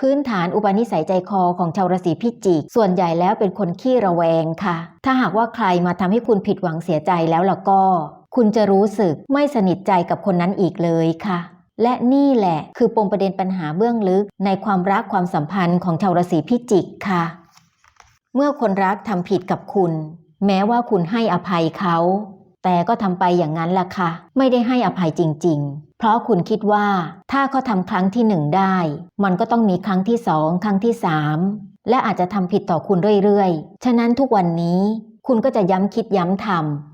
พื้นฐานอุปนิสัยใจคอของชาวราศีพิจิก ส่วนใหญ่แล้วเป็นคนขี้ระแวงค่ะ ถ้าหากว่าใครมาทำให้คุณผิดหวังเสียใจแล้วล่ะก็ คุณจะรู้สึกไม่สนิทใจกับคนนั้นอีกเลยค่ะ และนี่แหละคือปมประเด็นปัญหาเบื้องลึกในความรักความสัมพันธ์ของชาวราศีพิจิกค่ะ เมื่อคนรักทำผิดกับคุณ แม้ว่าคุณให้อภัยเขา แต่ก็ทำไปอย่างนั้นล่ะค่ะ ไม่ได้ให้อภัยจริง ๆ เพราะคุณคิดว่าถ้าเขาทำครั้งที่หนึ่งได้ มันก็ต้องมีครั้งที่สองครั้งที่สามและอาจจะทำผิดต่อคุณเรื่อยๆ ฉะนั้นทุกวันนี้คุณก็จะย้ำคิดย้ำทำ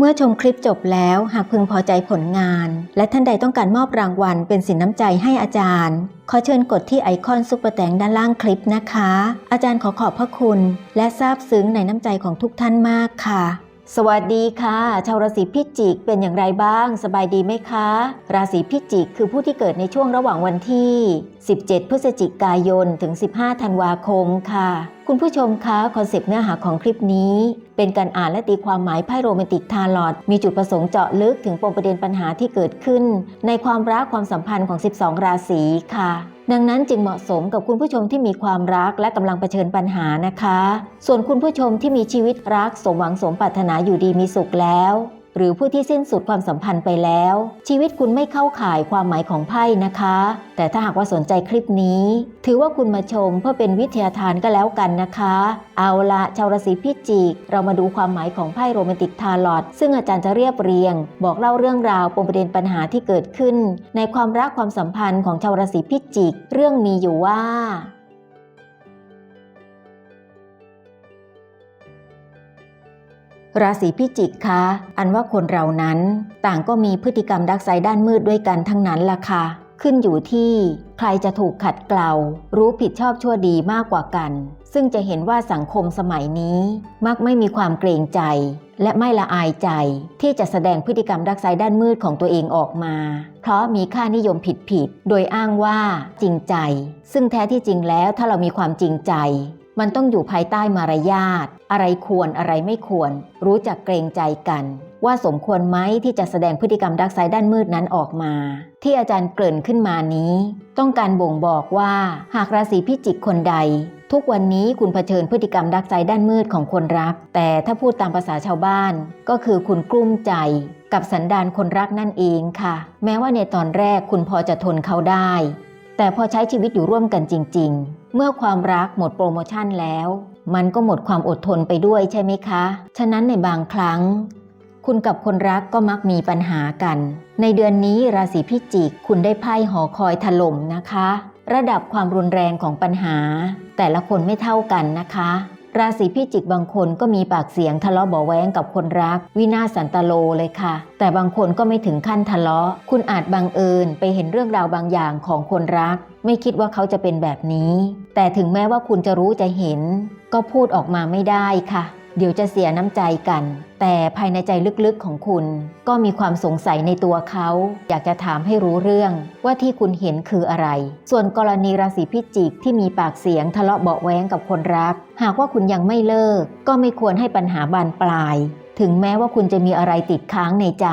เมื่อชมคลิปจบแล้วหากพึงพอใจผลงาน และท่านใดต้องการมอบรางวัลเป็นสินน้ำใจให้อาจารย์ ขอเชิญกดที่ไอคอนซุปเปอร์แตงด้านล่างคลิปนะคะ อาจารย์ขอขอบพระคุณ และซาบซึ้งในน้ำใจของทุกท่านมากค่ะ สวัสดีค่ะ ชาวราศีพิจิกเป็นอย่างไรบ้าง สบายดีไหมคะ ราศีพิจิกคือผู้ที่เกิดในช่วงระหว่างวันที่ 17 พฤศจิกายน ถึง 15 ธันวาคมค่ะ คุณผู้ชมคะคอนเซปต์เนื้อหาของคลิปนี้ เป็นการอ่านและตีความหมายไพ่โรแมนติกทาร์ลอตมีจุดประสงค์เจาะลึกถึงปมประเด็นปัญหาที่เกิดขึ้น ในความรักความสัมพันธ์ของ 12 ราศีค่ะดังนั้นจึงเหมาะสมกับคุณผู้ชมที่มีความรักและกำลังเผชิญปัญหานะคะ ส่วนคุณผู้ชมที่มีชีวิตรักสมหวังสมปรารถนาอยู่ดีมีสุขแล้ว หรือผู้ที่สิ้นสุดความสัมพันธ์ไปแล้ว ชีวิตคุณไม่เข้าข่ายความหมายของไพ่นะคะ แต่ถ้าหากว่าสนใจคลิปนี้ ถือว่าคุณมาชมเพื่อเป็นวิทยาทานก็แล้วกันนะคะ เอาละชาวราศีพิจิก เรามาดูความหมายของไพ่โรแมนติกทาร์ลอตซึ่งอาจารย์จะเรียบเรียง บอกเล่าเรื่องราวปมประเด็นปัญหาที่เกิดขึ้น ในความรักความสัมพันธ์ของชาวราศีพิจิก เรื่องมีอยู่ว่า ราศีพิจิกคะอันว่าคนเรานั้นต่างก็มีพฤติกรรมดักไซด้านมืดด้วยกันทั้งนั้นล่ะค่ะ ขึ้นอยู่ที่ใครจะถูกขัดเกลารู้ผิดชอบชั่วดีมากกว่ากัน ซึ่งจะเห็นว่าสังคมสมัยนี้ มักไม่มีความเกรงใจ และไม่ละอายใจ ที่จะแสดงพฤติกรรมดักไซด้านมืดของตัวเองออกมา เพราะมีค่านิยมผิดๆโดยอ้างว่าจริงใจ ซึ่งแท้ที่จริงแล้วถ้าเรามีความจริงใจ มันต้องอยู่ภายใต้มารยาทอะไรควรอะไรไม่ควร รู้จักเกรงใจกัน ว่าสมควรไหมที่จะแสดงพฤติกรรมดักไซด้านมืดนั้นออกมา ที่อาจารย์เกริ่นขึ้นมานี้ ต้องการบ่งบอกว่าหากราศีพิจิกคนใด ทุกวันนี้คุณเผชิญพฤติกรรมดักไซด้านมืดของคนรัก แต่ถ้าพูดตามภาษาชาวบ้าน ก็คือคุณกลุ้มใจกับสันดานคนรักนั่นเองค่ะ แม้ว่าในตอนแรกคุณพอจะทนเขาได้ แต่พอใช้ชีวิตอยู่ร่วมกันจริง ๆ เมื่อความรักหมดโปรโมชั่นแล้ว มันก็หมดความอดทนไปด้วยใช่ไหมคะ ฉะนั้นในบางครั้ง คุณกับคนรักก็มักมีปัญหากัน ในเดือนนี้ราศีพิจิกคุณได้ไพ่หอคอยถล่มนะคะ ระดับความรุนแรงของปัญหา แต่ละคนไม่เท่ากันนะคะ ราศีพิจิกบางคนก็มีปากเสียงทะเลาะเบาะแว้งกับคนรัก วินาศสันตโลเลยค่ะ แต่บางคนก็ไม่ถึงขั้นทะเลาะ คุณอาจบังเอิญไปเห็นเรื่องราวบางอย่างของคนรัก ไม่คิดว่าเขาจะเป็นแบบนี้ แต่ถึงแม้ว่าคุณจะรู้จะเห็น ก็พูดออกมาไม่ได้ค่ะ เดี๋ยวจะเสียน้ำใจกัน แต่ภายในใจลึกๆของคุณ ก็มีความสงสัยในตัวเขา อยากจะถามให้รู้เรื่องว่าที่คุณเห็นคืออะไร ส่วนกรณีราศีพิจิกที่มีปากเสียงทะเลาะเบาะแว้งกับคนรัก หากว่าคุณยังไม่เลิก ก็ไม่ควรให้ปัญหาบานปลาย ถึงแม้ว่าคุณจะมีอะไรติดค้างในใจ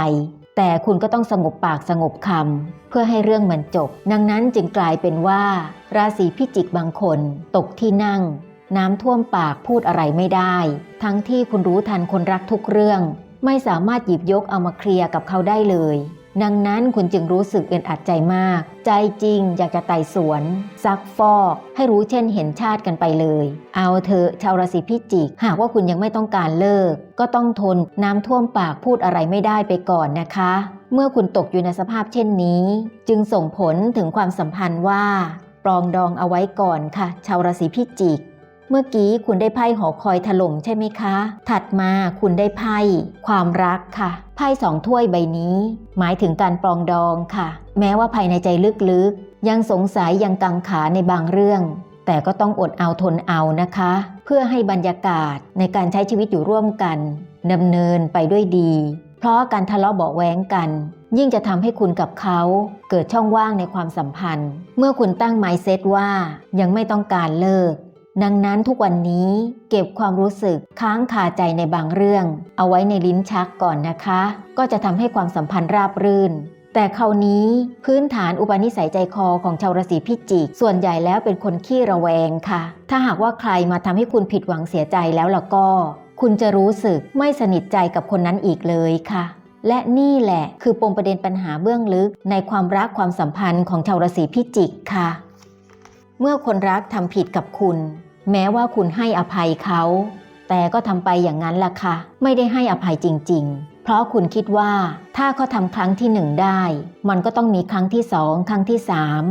แต่คุณก็ต้องสงบปากสงบคำเพื่อให้เรื่องมันจบ ดังนั้นจึงกลายเป็นว่า ราศีพิจิกบางคน ตกที่นั่ง น้ำท่วมปากพูดอะไรไม่ได้ ทั้งที่คุณรู้ทันคนรักทุกเรื่อง ไม่สามารถหยิบยกเอามาเคลียร์กับเขาได้เลย ดังนั้นคุณจึงรู้สึกเอึดอัดใจมาก ใจจริงอยากจะไต่สวน ซักฟอก ให้รู้เช่นเห็นชาติกันไปเลย เอาเถอะชาวราศีพิจิก หากว่าคุณยังไม่ต้องการเลิก ก็ต้องทนน้ำท่วมปากพูดอะไรไม่ได้ไปก่อนนะคะเมื่อคุณตกอยู่ในสภาพเช่นนี้ จึงส่งผลถึงความสัมพันธ์ว่า ปรองดองเอาไว้ก่อนค่ะ ชาวราศีพิจิก เมื่อกี้คุณได้ไพ่หอคอยถล่มใช่ไหมคะ ถัดมาคุณได้ไพ่ความรักค่ะ ไพ่สองถ้วยใบนี้ หมายถึงการปรองดองค่ะ แม้ว่าภายในใจลึกๆ ยังสงสัยยังกังขาในบางเรื่อง แต่ก็ต้องอดเอาทนเอานะคะ เพื่อให้บรรยากาศในการใช้ชีวิตอยู่ร่วมกันดำเนินไปด้วยดี เพราะการทะเลาะเบาะแวงกัน ยิ่งจะทำให้คุณกับเขาเกิดช่องว่างในความสัมพันธ์ เมื่อคุณตั้งไมเซ็ตว่ายังไม่ต้องการเลิก ดังนั้นทุกวันนี้เก็บความรู้สึกค้างคาใจในบางเรื่อง เอาไว้ในลิ้นชักก่อนนะคะ ก็จะทำให้ความสัมพันธ์ราบรื่น แต่คราวนี้พื้นฐานอุปนิสัยใจคอของชาวราศีพิจิก ส่วนใหญ่แล้วเป็นคนขี้ระแวงค่ะ ถ้าหากว่าใครมาทำให้คุณผิดหวังเสียใจแล้วล่ะก็ คุณจะรู้สึกไม่สนิทใจกับคนนั้นอีกเลยค่ะ และนี่แหละคือปมประเด็นปัญหาเบื้องลึกในความรักความสัมพันธ์ของชาวราศีพิจิกค่ะ เมื่อคนรักทำผิดกับคุณ แม้ว่าคุณให้อภัยเขา แต่ก็ทำไปอย่างนั้นล่ะค่ะ ไม่ได้ให้อภัยจริง ๆ เพราะคุณคิดว่าถ้าเขาทำครั้งที่หนึ่งได้ มันก็ต้องมีครั้งที่สองครั้งที่สาม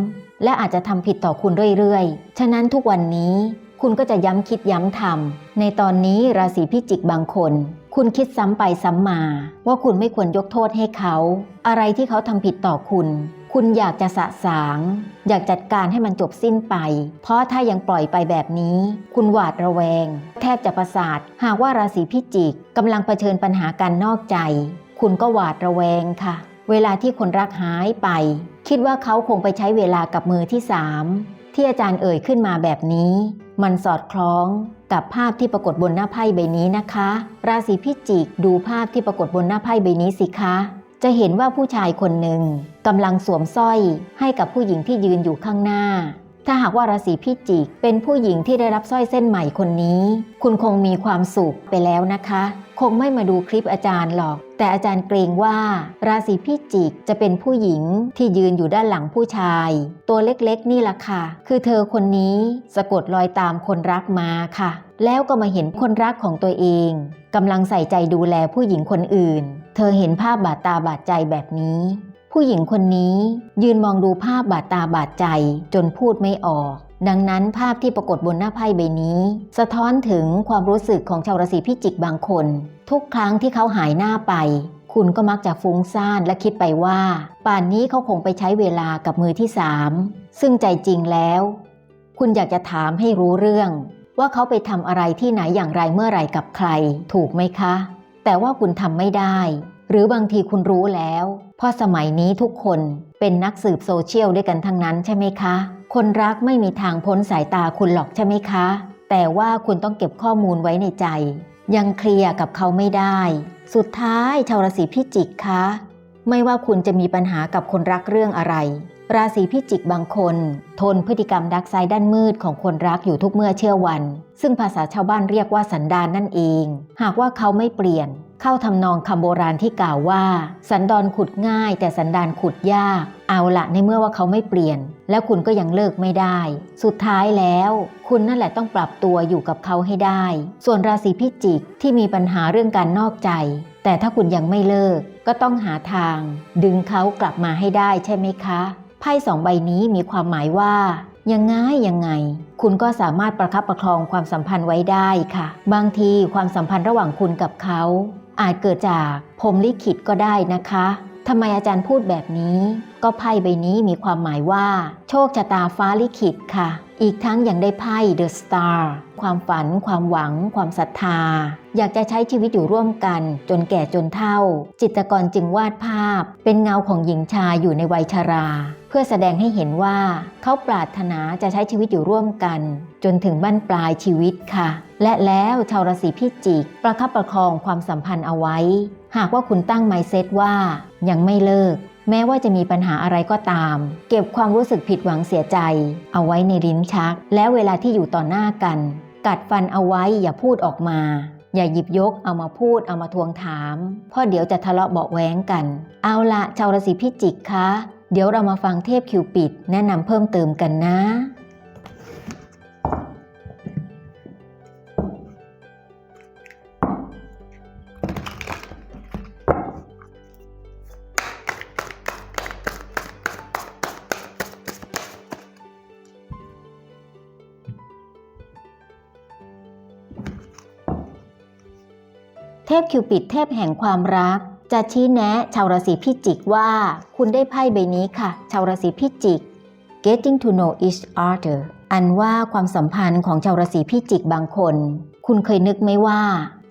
และอาจจะทำผิดต่อคุณเรื่อยๆ ฉะนั้นทุกวันนี้คุณก็จะย้ำคิดย้ำทำในตอนนี้ราศีพิจิกบางคน คุณคิดซ้ำไปซ้ำมา ว่าคุณไม่ควรยกโทษให้เขา อะไรที่เขาทำผิดต่อคุณ คุณอยากจะสะสาง อยากจัดการให้มันจบสิ้นไป เพราะถ้ายังปล่อยไปแบบนี้ คุณหวาดระแวง แทบจะประสาท หากว่าราศีพิจิกกำลังเผชิญปัญหาการนอกใจ คุณก็หวาดระแวงค่ะ เวลาที่คนรักหายไป คิดว่าเขาคงไปใช้เวลากับมือที่สามที่อาจารย์เอ่ยขึ้นมาแบบนี้ มันสอดคล้องกับภาพที่ปรากฏบนหน้าไพ่ใบนี้นะคะ ราศีพิจิกดูภาพที่ปรากฏบนหน้าไพ่ใบนี้สิคะ จะเห็นว่าผู้ชายคนหนึ่งกำลังสวมสร้อยให้กับผู้หญิงที่ยืนอยู่ข้างหน้า ถ้าหากว่าราศีพิจิกเป็นผู้หญิงที่ได้รับสร้อยเส้นใหม่คนนี้ คุณคงมีความสุขไปแล้วนะคะ คงไม่มาดูคลิปอาจารย์หรอก แต่อาจารย์เกรงว่า ราศีพิจิกจะเป็นผู้หญิงที่ยืนอยู่ด้านหลังผู้ชาย ตัวเล็กๆ นี่แหละค่ะ คือเธอคนนี้สะกดรอยตามคนรักมาค่ะ แล้วก็มาเห็นคนรักของตัวเอง กำลังใส่ใจดูแลผู้หญิงคนอื่น เธอเห็นภาพบาดตาบาดใจแบบนี้ ผู้หญิงคนนี้ยืนมองดูภาพบาดตาบาดใจจนพูดไม่ออก ดังนั้นภาพที่ปรากฏบนหน้าไพ่ใบนี้ สะท้อนถึงความรู้สึกของชาวราศีพิจิกบางคน ทุกครั้งที่เขาหายหน้าไป คุณก็มักจะฟุ้งซ่านและคิดไปว่า ป่านนี้เขาคงไปใช้เวลากับมือที่สามซึ่งใจจริงแล้ว คุณอยากจะถามให้รู้เรื่อง ว่าเขาไปทำอะไรที่ไหนอย่างไรเมื่อไรกับใคร ถูกไหมคะ แต่ว่าคุณทำไม่ได้ หรือบางทีคุณรู้แล้ว เพราะสมัยนี้ทุกคนเป็นนักสืบโซเชียลด้วยกันทั้งนั้นใช่ไหมคะ คนรักไม่มีทางพ้นสายตาคุณหรอกใช่ไหมคะ แต่ว่าคุณต้องเก็บข้อมูลไว้ในใจ ยังเคลียร์กับเขาไม่ได้ สุดท้ายชาวราศีพิจิกคะไม่ว่าคุณจะมีปัญหากับคนรักเรื่องอะไร ราศีพิจิกบางคน ทนพฤติกรรมดักไซด้านมืดของคนรักอยู่ทุกเมื่อเชื่อวัน ซึ่งภาษาชาวบ้านเรียกว่าสันดานนั่นเอง หากว่าเขาไม่เปลี่ยน เข้าทำนองคำโบราณที่กล่าวว่า สันดอนขุดง่าย แต่สันดานขุดยาก เอาละในเมื่อว่าเขาไม่เปลี่ยน แล้วคุณก็ยังเลิกไม่ได้ สุดท้ายแล้ว คุณนั่นแหละต้องปรับตัวอยู่กับเขาให้ได้ ส่วนราศีพิจิกที่มีปัญหาเรื่องการนอกใจ แต่ถ้าคุณยังไม่เลิกก็ต้องหาทาง ดึงเขากลับมาให้ได้ใช่ไหมคะ พ่สองใบนี้มีความหมายว่า ยังไงยังไง คุณก็สามารถประคับประคองความสัมพันธ์ไว้ได้ค่ะ บางทีความสัมพันธ์ระหว่างคุณกับเขา อาจเกิดจากพรมลิขิตก็ได้นะคะ ทำไมอาจารย์พูดแบบนี้ ก็ไพ่ใบนี้มีความหมายว่า โชคชะตาฟ้าลิขิตค่ะ อีกทั้งยังได้ไพ่ The Star ความฝัน ความหวัง ความศรัทธา อยากจะใช้ชีวิตอยู่ร่วมกัน จนแก่จนเฒ่า จิตรกรจึงวาดภาพ เป็นเงาของหญิงชายอยู่ในวัยชรา เพื่อแสดงให้เห็นว่า เขาปรารถนาจะใช้ชีวิตอยู่ร่วมกัน จนถึงบั้นปลายชีวิตค่ะ และแล้วชาวราศีพิจิก ประคับประคองความสัมพันธ์เอาไว้ หากว่าคุณตั้งไมเซ็ตว่า ยังไม่เลิก แม้ว่าจะมีปัญหาอะไรก็ตาม เก็บความรู้สึกผิดหวังเสียใจ เอาไว้ในลิ้นชัก แล้วเวลาที่อยู่ต่อหน้ากัน กัดฟันเอาไว้อย่าพูดออกมาอย่าหยิบยกเอามาพูดเอามาทวงถามเพราะเดี๋ยวจะทะเลาะเบาะแว้งกัน เอาละชาวราศีพิจิกคะ เดี๋ยวเรามาฟังเทพคิวปิด แนะนำเพิ่มเติมกันนะ เทพคิวปิดเทพแห่งความรัก จะชี้แนะชาวราศีพิจิกว่า คุณได้ไพ่ใบนี้ค่ะ ชาวราศีพิจิก getting to know each other อันว่าความสัมพันธ์ของชาวราศีพิจิกบางคน คุณเคยนึกไหมว่า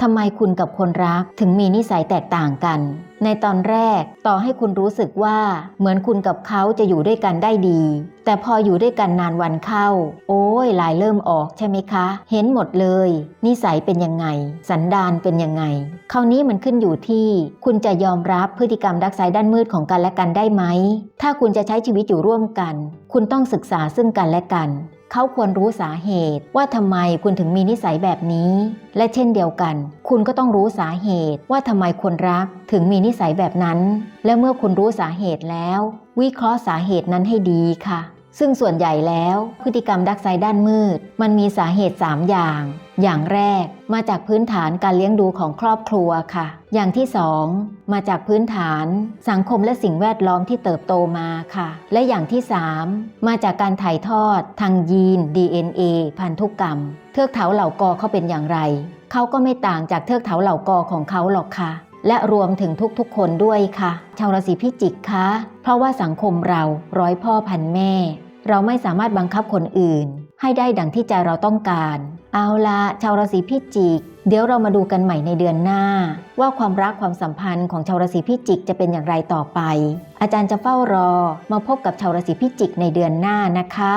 ทำไมคุณกับคนรักถึงมีนิสัยแตกต่างกัน ในตอนแรกต่อให้คุณรู้สึกว่าเหมือนคุณกับเขาจะอยู่ด้วยกันได้ดี แต่พออยู่ด้วยกันนานวันเข้า โอ้ยลายเริ่มออกใช่ไหมคะ เห็นหมดเลย นิสัยเป็นยังไง สันดานเป็นยังไง คราวนี้มันขึ้นอยู่ที่ คุณจะยอมรับพฤติกรรมดักไซด้านมืดของกันและกันได้ไหม ถ้าคุณจะใช้ชีวิตอยู่ร่วมกัน คุณต้องศึกษาซึ่งกันและกัน เขาควรรู้สาเหตุว่าทำไมคุณถึงมีนิสัยแบบนี้ และเช่นเดียวกัน คุณก็ต้องรู้สาเหตุว่าทำไมคนรักถึงมีนิสัยแบบนั้น และเมื่อคุณรู้สาเหตุแล้ว วิเคราะห์สาเหตุนั้นให้ดีค่ะ ซึ่งส่วนใหญ่แล้วพฤติกรรมดักไซด้านมืด มันมีสาเหตุ 3 อย่าง อย่างแรกมาจากพื้นฐานการเลี้ยงดูของครอบครัวค่ะ อย่างที่สองมาจากพื้นฐานสังคมและสิ่งแวดล้อมที่เติบโตมาค่ะ และอย่างที่สามมาจากการถ่ายทอดทางยีน DNA พันธุกรรม เทือกเถาเหล่ากอเขาเป็นอย่างไร เขาก็ไม่ต่างจากเทือกเถาเหล่ากอของเขาหรอกค่ะและรวมถึงทุกๆ คนด้วยค่ะ ชาวราศีพิจิกคะ เพราะว่าสังคมเราร้อยพ่อพันแม่ เราไม่สามารถบังคับคนอื่น ให้ได้ดังที่ใจเราต้องการ เอาละชาวราศีพิจิก เดี๋ยวเรามาดูกันใหม่ในเดือนหน้า ว่าความรักความสัมพันธ์ของชาวราศีพิจิกจะเป็นอย่างไรต่อไป อาจารย์จะเฝ้ารอมาพบกับชาวราศีพิจิกในเดือนหน้านะคะ